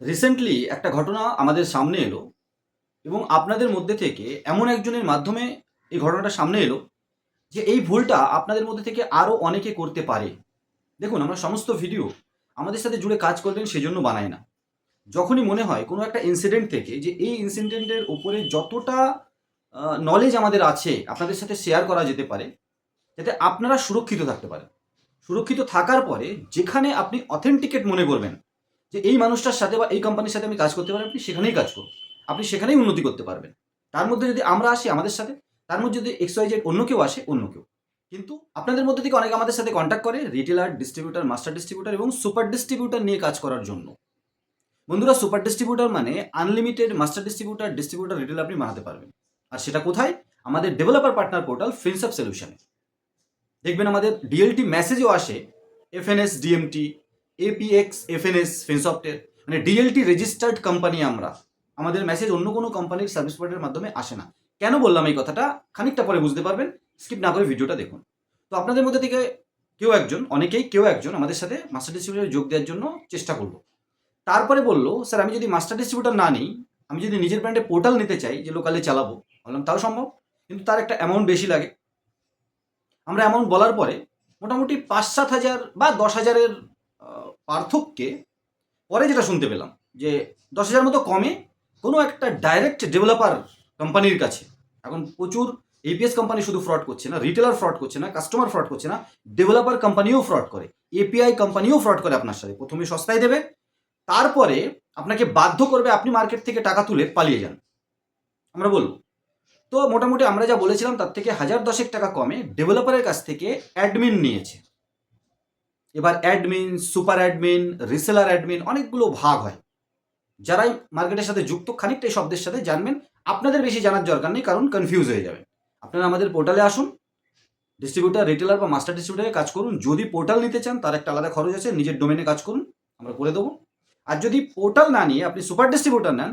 Recently একটা ঘটনা আমাদের সামনে এলো এবং আপনাদের মধ্যে থেকে এমন একজনের মাধ্যমে এই ঘটনাটা সামনে এলো যে এই ভুলটা আপনাদের মধ্যে থেকে আরও অনেকে করতে পারে। দেখুন, আমরা সমস্ত ভিডিও আমাদের সাথে জুড়ে কাজ করবেন সেজন্য বানাই না। যখনই মনে হয় কোনো একটা ইনসিডেন্ট থেকে যে এই ইনসিডেন্টের উপরে যতটা নলেজ আমাদের আছে, আপনাদের সাথে শেয়ার করা যেতে পারে, যাতে আপনারা সুরক্ষিত থাকতে পারেন। সুরক্ষিত থাকার পরে যেখানে আপনি অথেন্টিকেট মনে করবেন যে এই মানুষটার সাথে বা এই কোম্পানির সাথে আমি কাজ করতে পারি আপনি সেখানেই কাজ করুন। আপনি সেখানেই উন্নতি করতে পারবেন। তার মধ্যে যদি আমরা আসি আমাদের সাথে, তার মধ্যে যদি এক্স ওয়াই জেড অন্য কেউ আসে, অন্য কেউ। কিন্তু আপনাদের মধ্যে থেকে অনেকে আমাদের সাথে কন্ট্যাক্ট করে রিটেলার ডিস্ট্রিবিউটার মাস্টার ডিস্ট্রিবিউটার এবং সুপার ডিস্ট্রিবিউটার নিয়ে কাজ করার জন্য। বন্ধুরা সুপার ডিস্ট্রিবিউটার মানে unlimited master distributor distributor retail আপনি বানাতে পারবেন। আর সেটা কোথায়? আমাদের developer partner portal fins of সলিউশনে দেখবেন আমাদের ডিএলটি মেসেজও আসে এফএনএস ডিএমটি এপিএক্স এফএনএস ফিনসফটের মানে ডিএলটি রেজিস্টার্ড কোম্পানি আমরা। আমাদের মেসেজ অন্য কোনো কোম্পানির সার্ভিস প্রোভাইডারের মাধ্যমে আসে না। কেন বললাম এই কথাটা? খানিকটা পরে বুঝতে পারবেন। স্কিপ না করে ভিডিওটা দেখুন। তো আপনাদের মধ্যে থেকে কেউ একজন, অনেকেই কেউ একজন আমাদের সাথে মাস্টার ডিস্ট্রিবিউটারে যোগ দেওয়ার জন্য চেষ্টা করল। তারপরে বলল, স্যার, আমি যদি মাস্টার ডিস্ট্রিবিউটার না নিই, আমি যদি নিজের ব্র্যান্ডে পোর্টাল নিতে চাই যে লোকালে চালাবো। বললাম, তাও সম্ভব। কিন্তু তার একটা অ্যামাউন্ট বেশি লাগে। আমরা অ্যামাউন্ট বলার পরে মোটামুটি পাঁচ সাত হাজার বা দশ হাজারের পার্থক্যে পরে যেটা শুনতে পেলাম যে দশ হাজার মতো কমে কোনো একটা ডাইরেক্ট ডেভেলপার কোম্পানির কাছে। এখন প্রচুর এপিএস কোম্পানি শুধু ফ্রড করছে না রিটেলার ফ্রড করছে না কাস্টমার ফ্রড করছে না ডেভেলপার কোম্পানিও ফ্রড করে এপিআই কোম্পানিও ফ্রড করে আপনার সাথে। প্রথমে সস্তায় দেবে, তারপরে আপনাকে বাধ্য করবে আপনি মার্কেট থেকে টাকা তুলে পালিয়ে যান। আমরা বলব। তো মোটামুটি আমরা যা বলেছিলাম, তার থেকে হাজার দশেক টাকা কমে ডেভেলপারের কাছ থেকে অ্যাডমিন নিয়েছে। এবার admin super admin reseller admin অনেকগুলো ভাগ হয়। যারাই মার্কেটের সাথে যুক্ত, খানিকটা এই শব্দের সাথে জানবেন। আপনাদের বেশি জানার দরকার নেই, কারণ কনফিউজ হয়ে যাবে আপনারা আমাদের পোর্টালে আসুন ডিস্ট্রিবিউটার রিটেলার বা মাস্টার ডিস্ট্রিবিউটারে কাজ করুন। যদি পোর্টাল নিতে চান, তার একটা আলাদা খরচ আছে, নিজের ডোমেনে কাজ করুন, আমরা করে দেবো। আর যদি পোর্টাল না নিয়ে আপনি সুপার ডিস্ট্রিবিউটার নেন,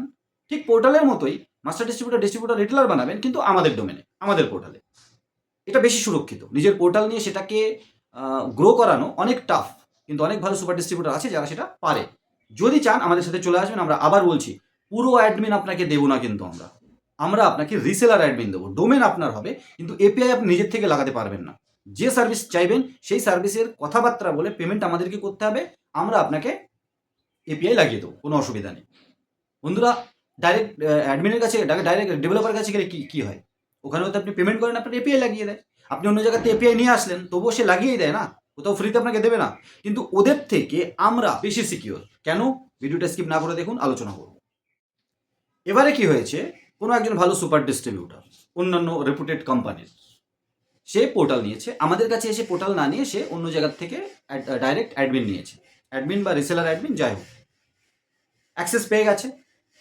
ঠিক পোর্টালের মতোই মাস্টার ডিস্ট্রিবিউটার ডিস্ট্রিবিউটার রিটেলার বানাবেন, কিন্তু আমাদের ডোমেনে আমাদের পোর্টালে এটা বেশি সুরক্ষিত। নিজের পোর্টাল নিয়ে সেটাকে গ্রো করানো অনেক টাফ কিন্তু অনেক ভালো সুপার ডিস্ট্রিবিউটার আছে যারা সেটা পারে। যদি চান আমাদের সাথে চলে আসবেন, আমরা আবার বলছি, পুরো অ্যাডমিন আপনাকে দেবো না কিন্তু আমরা। আমরা আপনাকে রিসেলার অ্যাডমিন দেবো। ডোমেন আপনার হবে, কিন্তু এপিআই আপনি নিজের থেকে লাগাতে পারবেন না। যে সার্ভিস চাইবেন, সেই সার্ভিসের কথাবার্তা বলে পেমেন্ট আমাদেরকে করতে হবে। আমরা আপনাকে এপিআই লাগিয়ে দেবো, কোনো অসুবিধা নেই। বন্ধুরা ডাইরেক্ট অ্যাডমিনের কাছে ডাইরেক্ট ডেভেলপার কাছে গেলে কী কী হয়? ওখানে হয়তো আপনি পেমেন্ট করেন আপনার এপিআই লাগিয়ে দেয়। আপনি অন্য জায়গাতে এপিআই নিয়ে আসলেন, তবুও সে লাগিয়েই দেয় না, কোথাও ফ্রিতে আপনাকে দেবে না। কিন্তু ওদের থেকে আমরা বেশি সিকিওর কেন? ভিডিওটা স্কিপ না করে দেখুন, আলোচনা করব এবারে কি হয়েছে? কোনো একজন ভালো সুপার ডিস্ট্রিবিউটার অন্যান্য রেপুটেড কোম্পানির সে পোর্টাল নিয়েছে। আমাদের কাছে এসে পোর্টাল না নিয়ে সে অন্য জায়গার থেকে ডাইরেক্ট অ্যাডমিন নিয়েছে। অ্যাডমিন বা রিসেলার অ্যাডমিন যাই হোক। অ্যাক্সেস পেয়ে গেছে।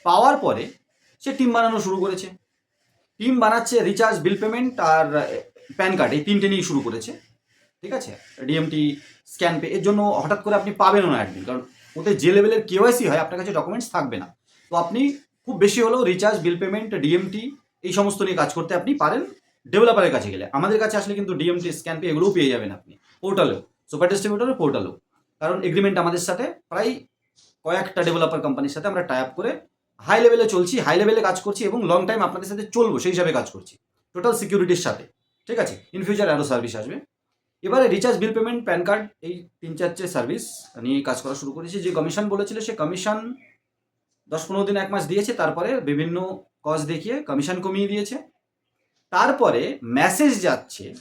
পাওয়ার পরে সে টিম বানানো শুরু করেছে। টিম বানাচ্ছে রিচার্জ বিল পেমেন্ট আর প্যান কার্ড, এই তিনটে নিয়েই শুরু করেছে। ঠিক আছে? ডিএমটি স্ক্যান পে এর জন্য হঠাৎ করে আপনি পাবেনও না অ্যাডমিন কারণ ওতে যে লেভেলের কেওয়াইসি হয়, আপনার কাছে ডকুমেন্টস থাকবে না। তো আপনি খুব বেশি হলেও রিচার্জ বিল পেমেন্ট ডিএমটি এই সমস্ত নিয়ে কাজ করতে আপনি পারেন ডেভেলপারের কাছে গেলে। আমাদের কাছে আসলে কিন্তু ডিএমটি স্ক্যান পে এগুলোও পেয়ে যাবেন আপনি। পোর্টালেও সুপার ডিস্ট্রিবিউটারের পোর্টালেও। কারণ এগ্রিমেন্ট আমাদের সাথে প্রায় কয়েকটা ডেভেলপার কোম্পানির সাথে আমরা টাই আপ করে হাই লেভেলে চলছি হাই লেভেলে কাজ করছি এবং লং টাইম আপনাদের সাথে চলবো, সেই হিসাবে কাজ করছি। টোটাল সিকিউরিটির সাথে। ঠিক আছে? ইন ফিউচার আরও সার্ভিস আসবে। এবারে recharge bill payment PAN card এই তিন চারটে সার্ভিস নিয়ে কাজ করা শুরু করেছি। যে কমিশন বলেছিল, সে কমিশন দশ পনেরো দিন, এক মাস দিয়েছে। তারপরে বিভিন্ন কজ দেখিয়ে কমিশন কমিয়ে দিয়েছে। তারপরে মেসেজ যাচ্ছে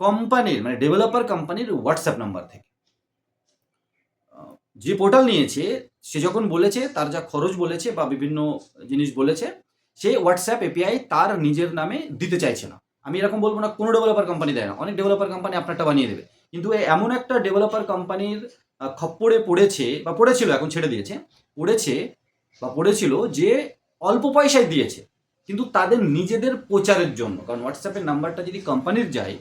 কোম্পানির মানে ডেভেলপার কোম্পানির হোয়াটসঅ্যাপ নাম্বার থেকে। যে পোর্টাল নিয়েছে, সে যখন বলেছে, তার যা খরচ বলেছে বা বিভিন্ন জিনিস বলেছে, সে হোয়াটসঅ্যাপ এপিআই তার নিজের নামে দিতে চাইছে না। আমি এরকম বলব না কোনো ডেভেলপার কোম্পানি দেয় না। অনেক ডেভেলপার কোম্পানি আপনারটা বানিয়ে দেবে। কিন্তু এমন একটা ডেভেলপার কোম্পানির আহ, খপ্পরে পড়েছে বা পড়েছিল এখন ছেড়ে দিয়েছে পড়েছে বা পড়েছিল যে অল্প পয়সায় দিয়েছে। কিন্তু তাদের নিজেদের প্রচারের জন্য কারণ হোয়াটসঅ্যাপের নাম্বারটা যদি কোম্পানির যায়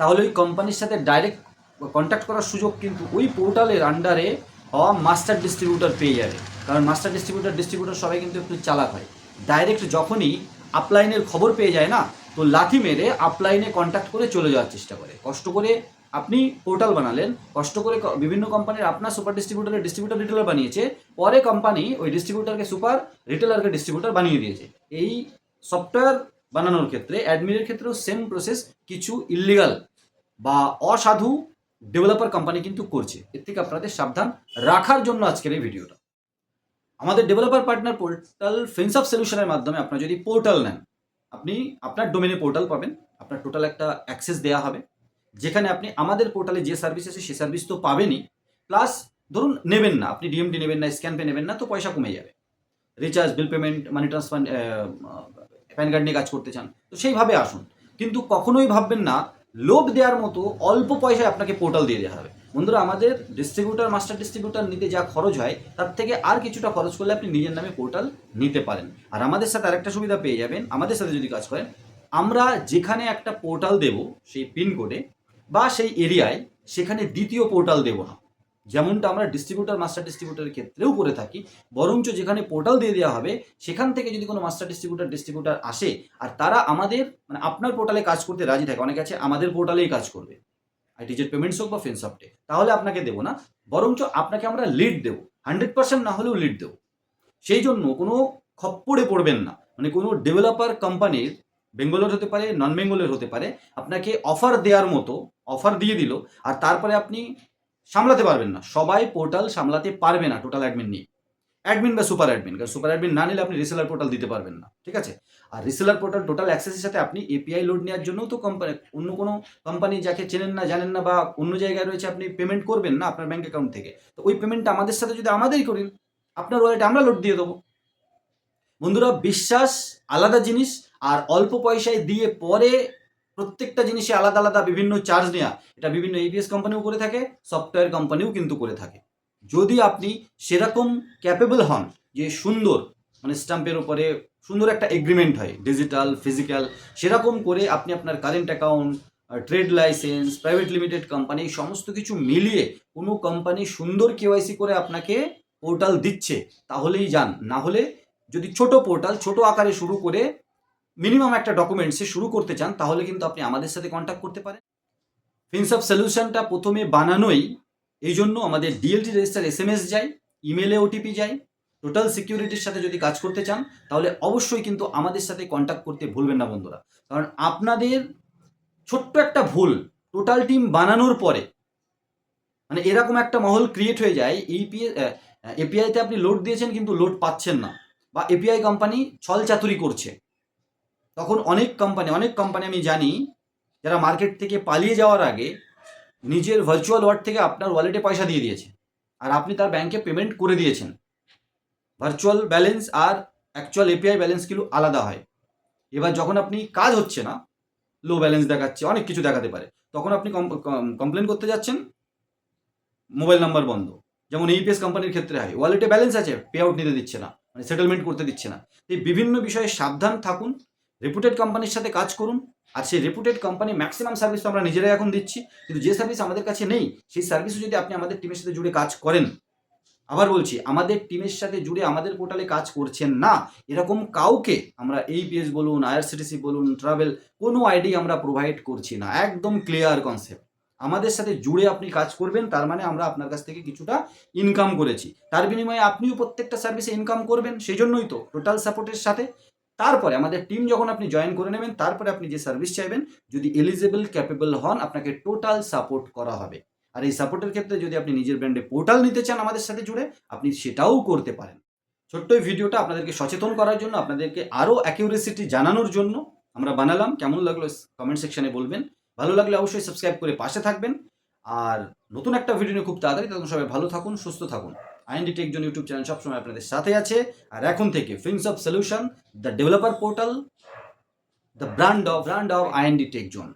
তাহলে ওই কোম্পানির সাথে ডাইরেক্ট কন্ট্যাক্ট করার সুযোগ কিন্তু ওই পোর্টালের আন্ডারে হওয়া মাস্টার ডিস্ট্রিবিউটার পেয়ে যাবে। কারণ মাস্টার ডিস্ট্রিবিউটার ডিস্ট্রিবিউটার সবাই কিন্তু একটু চালাক হয়। ডাইরেক্ট যখনই আপলাইনের খবর পেয়ে যায় না তো লাথি মেরে আপলাইনে কন্ট্যাক্ট করে চলে যাওয়ার চেষ্টা করে। কষ্ট করে আপনি পোর্টাল বানালেন, কষ্ট করে বিভিন্ন কোম্পানির আপনার সুপার ডিস্ট্রিবিউটারের ডিস্ট্রিবিউটার রিটেলার বানিয়েছে, পরে কোম্পানি ওই ডিস্ট্রিবিউটারকে সুপার রিটেলারকে ডিস্ট্রিবিউটার বানিয়ে দিয়েছে। এই সফটওয়্যার বানানোর ক্ষেত্রে অ্যাডমিনের ক্ষেত্রেও সেম প্রসেস কিছু ইলিগাল বা অসাধু ডেভেলপার কোম্পানি কিন্তু করছে। এর থেকে আপনাদের সাবধান রাখার জন্য আজকের এই ভিডিওটা আমাদের developer partner portal fence of সলিউশনের মাধ্যমে আপনারা যদি পোর্টাল নেন আপনি আপনার ডোমেনে পোর্টাল পাবেন, আপনার টোটাল একটা অ্যাক্সেস দেওয়া হবে, যেখানে আপনি আমাদের পোর্টালে যে সার্ভিস আছে সে সার্ভিস তো পাবেনই প্লাস ধরুন নেবেন না, আপনি ডিএমডি নেবেন না স্ক্যান পে নেবেন না, তো পয়সা কমে যাবে। Recharge bill payment money transfer PAN card নিয়ে কাজ করতে চান, তো সেইভাবে আসুন। কিন্তু কখনোই ভাববেন না লোভ দেওয়ার মতো অল্প পয়সায় আপনাকে পোর্টাল দিয়ে দেওয়া হবে। বন্ধুরা, আমাদের ডিস্ট্রিবিউটার মাস্টার ডিস্ট্রিবিউটার নিতে যা খরচ হয়, তার থেকে আর কিছুটা খরচ করলে আপনি নিজের নামে পোর্টাল নিতে পারেন। আর আমাদের সাথে আরেকটা সুবিধা পেয়ে যাবেন। আমাদের সাথে যদি কাজ করেন, আমরা যেখানে একটা পোর্টাল দেব, সেই পিনকোডে বা সেই এরিয়ায় সেখানে দ্বিতীয় পোর্টাল দেব না। যেমনটা আমরা ডিস্ট্রিবিউটার মাস্টার ডিস্ট্রিবিউটারের ক্ষেত্রেও করে থাকি, বরঞ্চ যেখানে পোর্টাল দিয়ে দেওয়া হবে, সেখান থেকে যদি কোনো মাস্টার ডিস্ট্রিবিউটার ডিস্ট্রিবিউটার আসে, আর তারা আমাদের মানে আপনার পোর্টালে কাজ করতে রাজি থাকে, অনেকে আছে আমাদের পোর্টালেই কাজ করবে আইটিজেড পেমেন্টস হোক বা ফিনসফটে তাহলে আপনাকে দেবো না, বরঞ্চ আপনাকে আমরা লিড দেবো হান্ড্রেড পার্সেন্ট না হলেও লিড দেবো, সেই জন্য কোনো খপ্পরে পড়বেন না মানে কোনো ডেভেলপার কোম্পানির বেঙ্গলের হতে পারে নন বেঙ্গলের হতে পারে, আপনাকে অফার দেওয়ার মতো অফার দিয়ে দিল, আর তারপরে আপনি সামলাতে পারবেন না। সবাই পোর্টাল সামলাতে পারবে না টোটাল অ্যাডমিন নিয়ে। অ্যাডমিন বা সুপার অ্যাডমিন কারণ সুপার অ্যাডমিন না নিলে আপনি রিসেলার পোর্টাল দিতে পারবেন না, ঠিক আছে? আর রিসেলার পোর্টাল টোটাল অ্যাক্সেসের সাথে আপনি এপিআই লোড নেওয়ার জন্যও তো কোম্পানি অন্য কোনো কোম্পানি যাকে চেনেন না, জানেন না বা অন্য জায়গায় রয়েছে আপনি পেমেন্ট করবেন না আপনার ব্যাঙ্ক অ্যাকাউন্ট থেকে। তো ওই পেমেন্টটা আমাদের সাথে যদি আমাদেরই করেন, আপনার ওয়ালেটে আমরা লোড দিয়ে দেবো। বন্ধুরা, বিশ্বাস আলাদা জিনিস, আর অল্প পয়সায় দিয়ে পরে প্রত্যেকটা জিনিসে আলাদা আলাদা বিভিন্ন চার্জ নেওয়া এটা বিভিন্ন এবিএস কোম্পানিও করে থাকে সফটওয়্যার কোম্পানিও কিন্তু করে থাকে। যদি আপনি সেরকম ক্যাপেবল হন যে সুন্দর মানে স্টাম্পের উপরে সুন্দর একটা এগ্রিমেন্ট হয় ডিজিটাল ফিজিক্যাল সেরকম করে আপনি আপনার current account trade license private limited company সমস্ত কিছু মিলিয়ে কোনো কোম্পানি সুন্দর কেওয়াইসি করে আপনাকে পোর্টাল দিচ্ছে, তাহলেই যান। না হলে যদি ছোট পোর্টাল ছোট আকারে শুরু করে মিনিমাম একটা ডকুমেন্টসে শুরু করতে চান, তাহলে কিন্তু আপনি আমাদের সাথে কন্ট্যাক্ট করতে পারেন। ফিনসঅফ সলিউশনটা প্রথমে বানানোই, এই জন্য আমাদের DLT register S M S যায় ইমেলে ওটিপি যায়। টোটাল সিকিউরিটির সাথে যদি কাজ করতে চান, তাহলে অবশ্যই কিন্তু আমাদের সাথে কন্ট্যাক্ট করতে ভুলবেন না বন্ধুরা। কারণ আপনাদের ছোট্ট একটা ভুল টোটাল টিম বানানোর পরে মানে এরকম একটা মহল ক্রিয়েট হয়ে যায় ইপিএ এপিআইতে আপনি লোড দিয়েছেন, কিন্তু লোড পাচ্ছেন না। বা এপিআই কোম্পানি ছল চাতুরি করছে। তখন অনেক কোম্পানি অনেক কোম্পানি আমি জানি, যারা মার্কেট থেকে পালিয়ে যাওয়ার আগে নিজের ভার্চুয়াল ওয়ার্ড থেকে আপনার ওয়ালেটে পয়সা দিয়ে দিয়েছে। আর আপনি তার ব্যাংকে পেমেন্ট করে দিয়েছেন। ভার্চুয়াল ব্যালেন্স আর অ্যাকচুয়াল এপিআই ব্যালেন্সগুলো আলাদা হয়। এবার যখন আপনি কাজ হচ্ছে না লো ব্যালেন্স দেখাচ্ছে, অনেক কিছু দেখাতে পারে। তখন আপনি কমপ্লেন করতে যাচ্ছেন মোবাইল নাম্বার বন্ধ। যেমন এইপিএস কোম্পানির ক্ষেত্রে হয় ওয়ালেটে ব্যালেন্স আছে পে আউট নিতে দিচ্ছে না মানে সেটেলমেন্ট করতে দিচ্ছে না। এই বিভিন্ন বিষয়ে সাবধান থাকুন রেপুটেড কোম্পানির সাথে কাজ করুন। আর সেই রেপুটেড কোম্পানি ম্যাক্সিমাম সার্ভিস তো আমরা নিজেরাই এখন দিচ্ছি। কিন্তু যে সার্ভিস আমাদের কাছে নেই, সেই সার্ভিসও যদি আপনি আমাদের টিমের সাথে জুড়ে কাজ করেন। আবার বলছি, আমাদের টিমের সাথে জুড়ে আমাদের পোর্টালে কাজ করছেন না, এরকম কাউকে আমরা এই পিএস বলুন আইআরসিটিসি বলুন ট্রাভেল কোনো আইডি আমরা প্রোভাইড করছি না। একদম ক্লিয়ার কনসেপ্ট আমাদের সাথে জুড়ে আপনি কাজ করবেন, তার মানে আমরা আপনার কাছ থেকে কিছুটা ইনকাম করেছি। তার বিনিময়ে আপনিও প্রত্যেকটা সার্ভিসে ইনকাম করবেন, সেই জন্যই তো টোটাল সাপোর্টের সাথে। তারপরে আমাদের টিম যখন আপনি জয়েন করে নেবেন, তারপরে আপনি যে সার্ভিস চাইবেন, যদি এলিজেবল ক্যাপেবল হন, আপনাকে টোটাল সাপোর্ট করা হবে। আর এই সাপোর্টের ক্ষেত্রে যদি আপনি নিজের ব্র্যান্ডে পোর্টাল নিতে চান আমাদের সাথে জুড়ে, আপনি সেটাও করতে পারেন। ছোট্ট এই ভিডিওটা আপনাদেরকে সচেতন করার জন্য, আপনাদেরকে আরও অ্যাকিউরেসিটি জানানোর জন্য আমরা বানালাম। কেমন লাগল কমেন্ট সেকশনে বলবেন। ভালো লাগলে অবশ্যই সাবস্ক্রাইব করে পাশে থাকবেন। আর নতুন একটা ভিডিও নিয়ে খুব তাড়াতাড়ি। তখন সবাই ভালো থাকুন, সুস্থ থাকুন। আইএনডি টেকজন ইউটিউব চ্যানেল সবসময় আপনাদের সাথে আছে। আর এখন থেকে fins of solution the developer portal the brand of brand of IND techzone